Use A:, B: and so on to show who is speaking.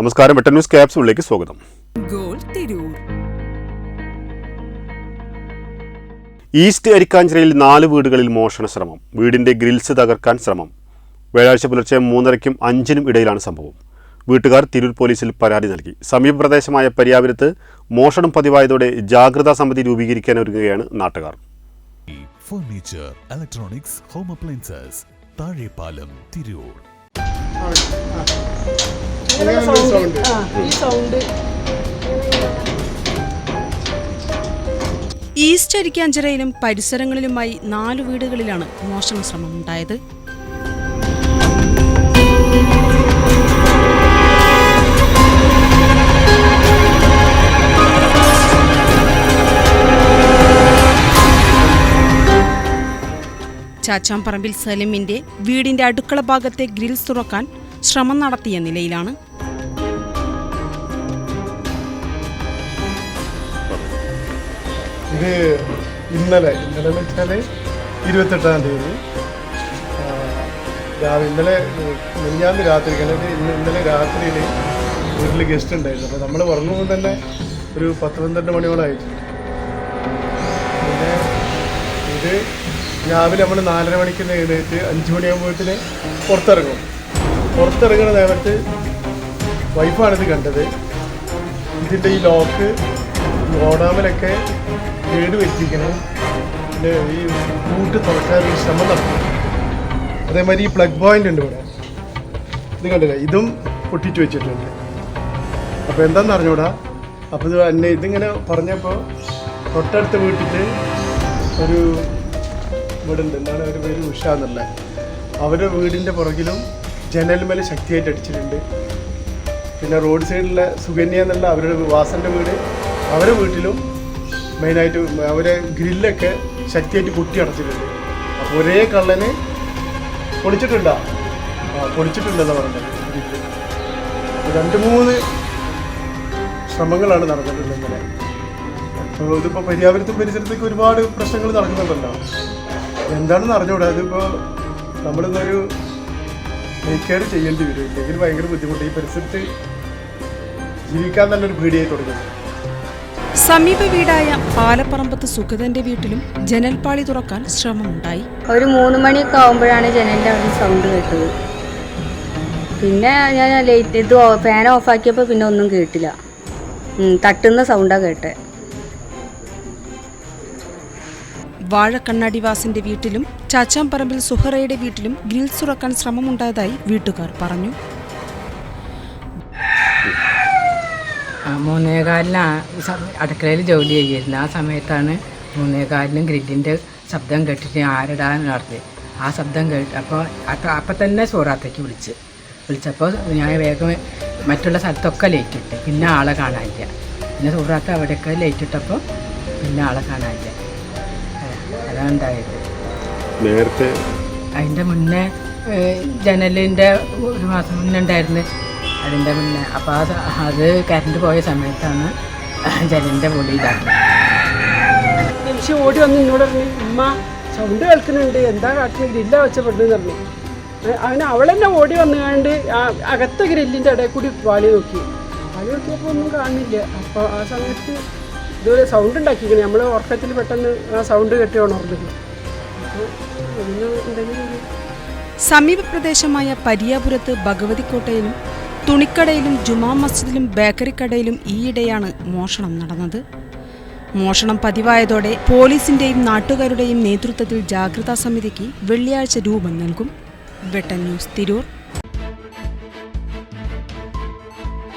A: നമസ്കാരം വെട്ടൻ ന്യൂസ് ക്യാപ്സിലേക്ക് സ്വാഗതം.
B: Goal Tirur.
A: East അരിക്കാഞ്ചിറയിൽ നാല് വീടുകളിൽ മോഷണ ശ്രമം. വീടിന്റെ ഗ്രിൽസ് തകർക്കാൻ ശ്രമം. വ്യാഴാഴ്ച പുലർച്ചെ മൂന്നരയ്ക്കും അഞ്ചിനും ഇടയിലാണ് സംഭവം. വീട്ടുകാർ തിരൂർ പോലീസിൽ പരാതി നൽകി. സമീപപ്രദേശമായ പരിയാപുരത്ത് മോഷണം പതിവായതോടെ ജാഗ്രതാ സമിതി രൂപീകരിക്കാൻ ഒരുങ്ങുകയാണ് നാട്ടുകാർ.
C: Furniture electronics home appliances Thazhepalam Tirur
D: sound ആ ഈ സൗണ്ട്
B: ഈസ്റ്റ് അരിക്കാഞ്ചിറയിലും പരിസരങ്ങളിലുമായി നാല് വീടുകളിലാണ് മോഷണ ശ്രമം ഉണ്ടായത്. ചാച്ചാമ്പറമ്പിൽ സലിമിന്റെ വീടിന്റെ അടുക്കള ഭാഗത്തെ ഗ്രിൽസ് തുറക്കാൻ ശ്രമം നടത്തിയ നിലയിലാണ്
E: ഇത് ഇന്നലെ ഇന്നലെ എന്ന് വെച്ചാൽ ഇരുപത്തെട്ടാം തീയതി. രാവിലെ ഇന്നലെ മിനിഞ്ഞാന്ന് രാത്രി അല്ലെങ്കിൽ ഇന്ന് ഇന്നലെ രാത്രിയിൽ വീട്ടിൽ ഗസ്റ്റ് ഉണ്ടായിരുന്നു. അപ്പോൾ നമ്മൾ ഉറങ്ങുമ്പോൾ തന്നെ ഒരു പത്ത് പന്ത്രണ്ട് മണിയോളം പിന്നെ ഇത് രാവിലെ നമ്മൾ നാലര മണിക്ക് എഴുന്നേറ്റ് അഞ്ച് മണിയാകുമ്പോഴത്തിന് പുറത്തിറങ്ങും. പുറത്തിറങ്ങുന്ന നേരത്ത് വൈഫാണിത് കണ്ടത്. ഇതിന്റെ ഈ ലോക്ക് ഗോഡാമിലൊക്കെ കേട് വെച്ചിരിക്കണം ഈ കൂട്ട് തുറക്കാൻ ഒരു ശ്രമം നടത്തും അതേമാതിരി ഈ പ്ലഗ് പോയിന്റ് ഉണ്ട് ഇവിടെ. ഇത് കണ്ടില്ല? ഇതും പൊട്ടിച്ചു വെച്ചിട്ടുണ്ട്. അപ്പോൾ എന്താണെന്ന് അറിഞ്ഞൂടാ? അപ്പോൾ ഇത് എന്നെ ഇതിങ്ങനെ പറഞ്ഞപ്പോൾ തൊട്ടടുത്ത് വീട്ടിൽ ഒരു വീടുണ്ട് എന്താണ് ഒരു പേര്? ഉഷ എന്നുള്ള. അവരുടെ വീടിന്റെ പുറകിലും ജനൽമേൽ ശക്തിയായിട്ട് അടിച്ചിട്ടുണ്ട്. പിന്നെ റോഡ് സൈഡിലെ സുകന്യ എന്നുള്ള അവരുടെ വാസന്റെ വീട് അവരുടെ വീട്ടിലും മെയിനായിട്ട് അവരെ ഗ്രില്ലൊക്കെ ശക്തിയായിട്ട് കുട്ടി അടച്ചിട്ടുണ്ട്. അപ്പോൾ ഒരേ കള്ളന് പൊളിച്ചിട്ടുണ്ടോ? ആ പൊളിച്ചിട്ടുണ്ടെന്ന് പറഞ്ഞത്. രണ്ട് മൂന്ന് ശ്രമങ്ങളാണ് നടന്നിട്ടുള്ളത് ഇങ്ങനെ അപ്പോൾ ഇതിപ്പോൾ പരിയാപുരത്തും പരിസരത്തേക്ക് ഒരുപാട് പ്രശ്നങ്ങൾ നടക്കുന്നുണ്ടല്ലോ. എന്താണെന്ന് അറിഞ്ഞൂടെ അതിപ്പോൾ നമ്മളിന്നൊരു ടേക്ക് കെയർ ചെയ്യേണ്ടി വരും. ഇല്ലെങ്കിൽ ഭയങ്കര ബുദ്ധിമുട്ട്. ഈ പരിസരത്ത് ജീവിക്കാൻ തന്നെ ഒരു പേടിയായി തുടങ്ങി.
B: സമീപ വീടായ പാലപ്പറമ്പത്ത് സുഗതന്റെ വീട്ടിലും ജനൽപാളി തുറക്കാൻ ശ്രമമുണ്ടായി.
F: ഒരു മൂന്ന് മണിയൊക്കെ ആകുമ്പോഴാണ് ജനലിന്റെ അവിടെ സൗണ്ട് കേട്ടത്. പിന്നെ ഞാൻ ലൈറ്റ് ഇത് ഫാൻ ഓഫ് ഓഫാക്കിയപ്പോൾ പിന്നെ ഒന്നും കേട്ടില്ല. തട്ടുന്ന സൗണ്ടാ കേട്ടെ.
B: വാഴക്കണ്ണാടിവാസിന്റെ വീട്ടിലും ചാച്ചാമ്പറമ്പിൽ സുഹറയുടെ വീട്ടിലും ഗ്രിൽസ് തുറക്കാൻ ശ്രമമുണ്ടായതായി വീട്ടുകാർ പറഞ്ഞു.
G: ആ, മൂന്നേകാലിനാണ് അടുക്കളയിൽ ജോലി ചെയ്യായിരുന്നു ആ സമയത്താണ് മൂന്നേകാലിനും ഗ്രില്ലിന്റെ ശബ്ദം കേട്ടിട്ട് ആരടാൻ നടത്തി ആ ശബ്ദം കേട്ട് അപ്പോൾ അപ്പം അപ്പം തന്നെ സൂറാത്തേക്ക് വിളിച്ച്. വിളിച്ചപ്പോൾ ഞാൻ വേഗം മറ്റുള്ള സ്ഥലത്തൊക്കെ ലൈറ്റ് ഇട്ട്. പിന്നെ ആളെ കാണാനില്ല. പിന്നെ സൂറാത്ത് അവിടെയൊക്കെ ലൈറ്റ് ഇട്ടപ്പോൾ പിന്നെ ആളെ കാണാനില്ല. അതാണ് ഉണ്ടായത്
A: നേരത്തെ
G: അതിന്റെ മുന്നേ ജനലിന്റെ ഒരു മാസം മുന്നേ ഉണ്ടായിരുന്നു അതിന്റെ മുന്നേ. അപ്പോൾ അത് അത് കറണ്ട് പോയ സമയത്താണ് ജലിന്റെ പൊടി ഇതാക്കി
D: മനുഷ്യ ഓടി വന്ന് എന്നോട് പറഞ്ഞു ഉമ്മ സൗണ്ട് കേൾക്കുന്നുണ്ട്. എന്താ കാട്ടിന് ഗ്രില്ല വെച്ചപ്പെടുന്നു പറഞ്ഞു. അങ്ങനെ അവളെന്നെ ഓടി വന്നുകൊണ്ട് ആ അകത്തെ ഗ്രില്ലിന്റെ ഇടയിൽ കൂടി വാലി നോക്കി. വാലി നോക്കിയപ്പോൾ ഒന്നും കാണുന്നില്ല. അപ്പോൾ ആ സമയത്ത് ഇതുപോലെ സൗണ്ട് ഉണ്ടാക്കിയിരിക്കണേ നമ്മൾ ഉറക്കത്തിൽ പെട്ടെന്ന് ആ സൗണ്ട് കെട്ടി ഉണർന്നത് അപ്പോൾ അതിന് എന്തെങ്കിലും ഒരു
B: സമീപ പ്രദേശമായ പരിയാപുരത്ത് ഭഗവതിക്കോട്ടയിലും തുണിക്കടയിലും ജുമാ മസ്ജിദിലും ബേക്കറി കടയിലും ഈയിടെയാണ് മോഷണം നടന്നത്. മോഷണം പതിവായതോടെ പോലീസിന്റെയും നാട്ടുകാരുടെയും നേതൃത്വത്തിൽ ജാഗ്രതാ സമിതിക്ക് വെള്ളിയാഴ്ച രൂപം നൽകും. വെട്ടൻ ന്യൂസ് തിരൂർ.